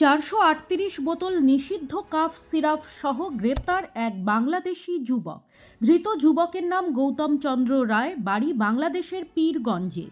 চারশো আটত্রিশ বোতল নিষিদ্ধ কাফ সিরাপ সহ গ্রেপ্তার এক বাংলাদেশি যুবক। ধৃত যুবকের নাম গৌতম চন্দ্র রায়, বাড়ি বাংলাদেশের পীরগঞ্জে।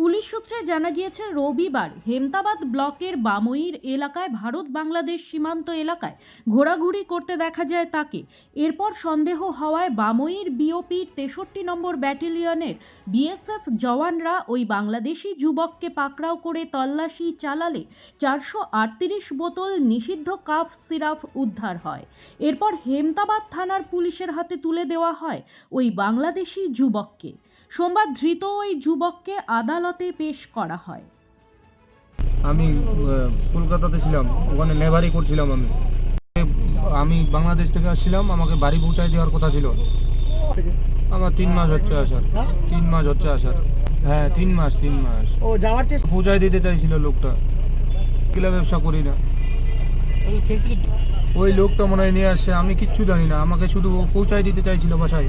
পুলিশ সূত্রে জানা গিয়েছে, রবিবার হেমতাবাদ ব্লকের বামইর এলাকায় ভারত বাংলাদেশ সীমান্ত এলাকায় ঘোরাঘুরি করতে দেখা যায় তাকে। এরপর সন্দেহ হওয়ায় বামইর বিওপির তেষট্টি নম্বর ব্যাটালিয়নের বিএসএফ জওয়ানরা ওই বাংলাদেশি যুবককে পাকড়াও করে তল্লাশি চালালে চারশো আটত্রিশ বোতল নিষিদ্ধ কাফ সিরাপ উদ্ধার হয়। এরপর হেমতাবাদ থানার পুলিশের হাতে তুলে দেওয়া হয় ওই বাংলাদেশি যুবককে। সোমবার ধৃত ওই যুবককে আদালতে পেশ করা হয়। আমি কলকাতাতে ছিলাম ওখানে লেবারি করছিলাম আমি। আমি বাংলাদেশ থেকে আসছিলাম আমাকে বাড়ি পৌঁছায় দেওয়ার কথা ছিল। আমার তিন মাস হচ্ছে আসার। তিন মাস হচ্ছে আসার। হ্যাঁ তিন মাস তিন মাস। ও যাওয়ার চেষ্টা পৌঁছায় দিতে চাইছিল লোকটা। কিলা ব্যবসা করি না। ওই লোকটা মনে হয় নিয়ে আসছে আমি কিচ্ছু জানি না। আমাকে শুধু ও পৌঁছায় দিতে চাইছিল বাসায়।